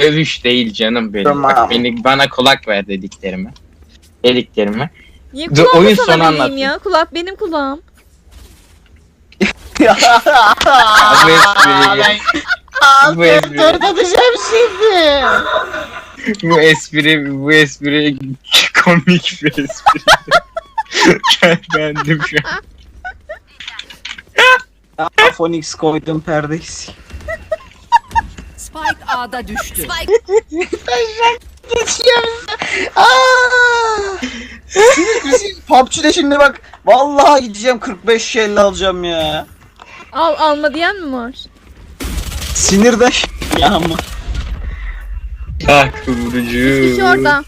Dövüş değil canım benim. Tamam. Bak beni, bana kulak ver dediklerimi. Dediklerimi. Niye Dur, kulağımı oyun sana sonu vereyim anlatayım. ya? Kulak benim kulağım. Bu espriyi, bu espri, Dörde düşeceğim şimdi. bu espri, bu espri komik bir espri. ben bendim şu an. Ya, Phoenix koydum perdeyiz. Spike A'da düştü. Sinir krizi. PUBG'de şimdi bak. Vallahi gideceğim 45 şelle alacağım ya. Al alma diyen mi var? Sinirden ya ama. Kişi orada.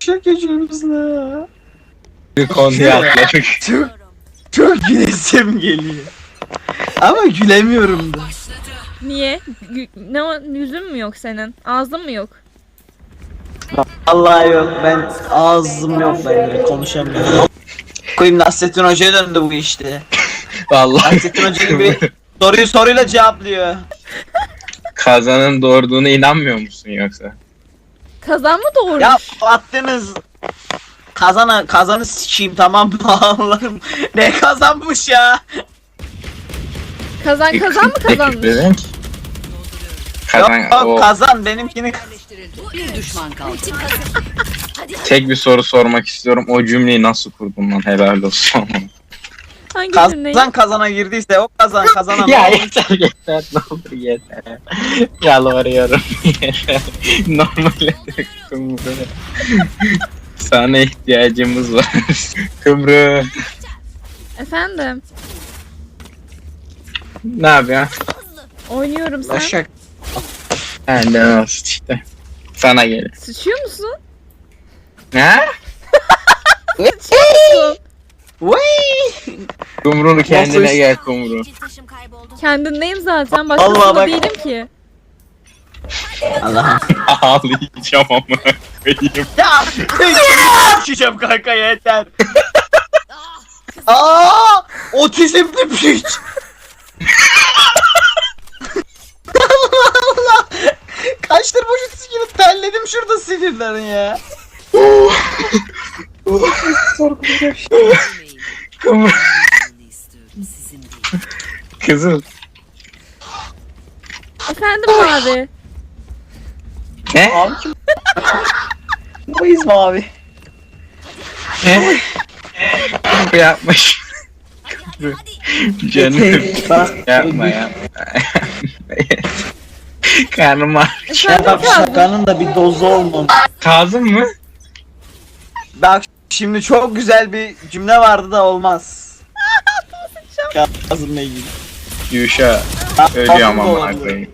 Şaka geçiyoruzla. Bir konuya atladık. Çok çok gülesim geliyor. Ama gülemiyorum da. Niye? Ne o yüzün mü yok senin? Ağzın mı yok? Vallahi yok ben ağzım yok ben konuşamıyorum. Koyayım Nasrettin Hoca'ya döndü bu işte. Vallahi Nasrettin Hoca gibi soruyu soruyla cevaplıyor. kazanın doğurduğuna inanmıyor musun yoksa? Kazan mı doğurmuş? Ya attınız kazana kazanı sikeyim tamam mı Allah'ım ne kazanmış ya Kazan kazan mı kazanmış? Kazan, yok, o, kazan benimkini Bir düşman kaldı. tek bir soru sormak istiyorum. O cümleyi nasıl kurdun lan helal olsun. Hangi cümleyi? kazan kazana girdiyse o kazan kazanamaz. ya yeter yeter ne olur yeter. Yalvarıyorum yeter. Normale döktüm. Sana ihtiyacımız var. Kıbrı. Efendim. Ne yapıyorsun? Oynuyorum sen. Başak. Ben de işte. Sana gelin. Sıçıyor musun? Ne? Sıçıyorsun. Vay. Kumru'nu kendine Nasıl? gel Kumru. Kendindeyim zaten. Başkasında Allah bak. değilim ki. Allah'ım. Ağlayacağım koyayım. Ya şişem kanka yeter. Aa, otizmli piç. Allah Allah. Kaçtır bu şu sikini terledim sinirden ya. Kızım. Efendim abi. Ne? Abi kim? Bayız mı abi? Ne? Bu yapmış. Canım. Bak, Yapma yapma. Karnım ağrıyor. Kazım. şakanın da bir dozu olmalı. Kazım mı? Bak şimdi çok güzel bir cümle vardı da olmaz. Kazım'la ilgili. Yuşa Kazım ölüyor ama koyayım.